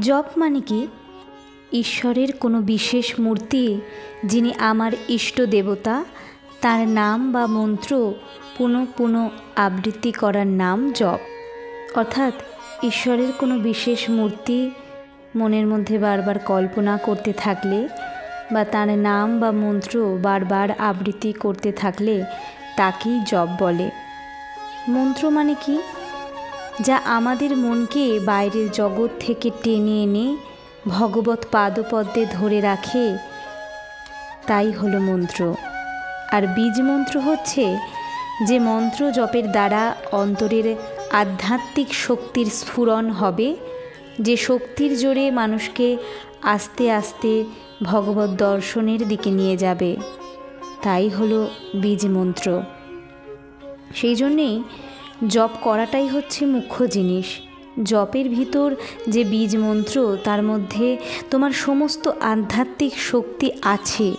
জপ মানে কি? ঈশ্বরের কোনো বিশেষ মূর্তি যিনি আমার ইষ্ট দেবতা, তার নাম বা মন্ত্র পুনঃ পুনঃ আবৃত্তি করার নাম জপ। অর্থাৎ ঈশ্বরের কোনো বিশেষ মূর্তি মনের মধ্যে বারবার কল্পনা করতে থাকলে বা তার নাম বা মন্ত্র বারবার আবৃত্তি করতে থাকলে তাকেই জপ বলে। মন্ত্র মানে কি? যা আমাদের মনকে বাইরের জগৎ থেকে টেনে এনে ভগবত পাদপদ্মে ধরে রাখে, তাই হলো মন্ত্র। আর বীজ মন্ত্র হচ্ছে যে মন্ত্র জপের দ্বারা অন্তরের আধ্যাত্মিক শক্তির স্ফুরণ হবে, যে শক্তির জোরে মানুষকে আস্তে আস্তে ভগবত দর্শনের দিকে নিয়ে যাবে। তাই হলো বীজ মন্ত্র। সেই জন্যেই জপ করাটাই হচ্ছে মুখ্য জিনিস। জপের ভিতর যে বীজ মন্ত্র তার মধ্যে তোমার সমস্ত আধ্যাত্মিক শক্তি আছে।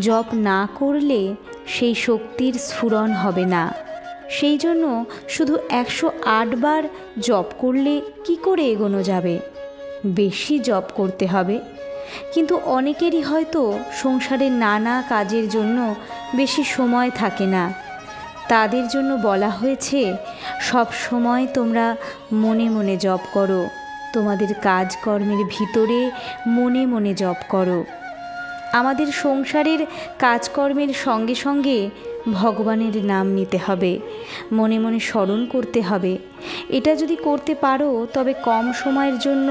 জপ না করলে সেই শক্তির স্ফুরণ হবে না। সেই জন্য শুধু একশো বার জপ করলে কি করে এগোনো যাবে? বেশি জপ করতে হবে। কিন্তু অনেকেরই হয়তো সংসারের নানা কাজের জন্য বেশি সময় থাকে না। তাদের জন্য বলা হয়েছে, সব সময় তোমরা মনে মনে জপ করো। তোমাদের কাজকর্মের ভিতরে মনে মনে জপ করো। আমাদের সংসারের কাজকর্মের সঙ্গে সঙ্গে ভগবানের নাম নিতে হবে, মনে মনে স্মরণ করতে হবে। এটা যদি করতে পারো, তবে কম সময়ের জন্য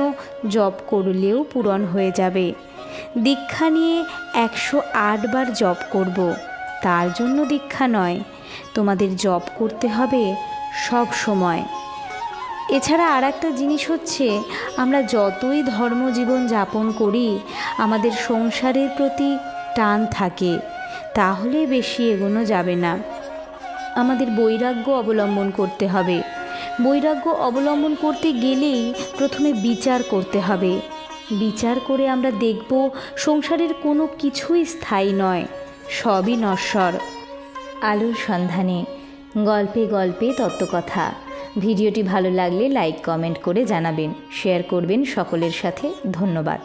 জপ করলেও পূরণ হয়ে যাবে। দীক্ষা নিয়ে একশো আট বার জপ করব। তার জন্য দীক্ষা নয়। তোমাদের জব করতে হবে সব সময়। এছাড়া আর একটা জিনিস হচ্ছে, আমরা যতই ধর্মজীবন যাপন করি, আমাদের সংসারের প্রতি টান থাকে, তাহলে বেশি এগোনো যাবে না। আমাদের বৈরাগ্য অবলম্বন করতে হবে। বৈরাগ্য অবলম্বন করতে গেলেই প্রথমে বিচার করতে হবে। বিচার করে আমরা দেখব, সংসারের কোনো কিছুই স্থায়ী নয়। সবই নশ্বর। আলোর সন্ধানে গল্পে গল্পে তত্ত্বকথা। ভিডিওটি ভালো লাগলে লাইক, কমেন্ট করে জানাবেন। শেয়ার করবেন সকলের সাথে। ধন্যবাদ।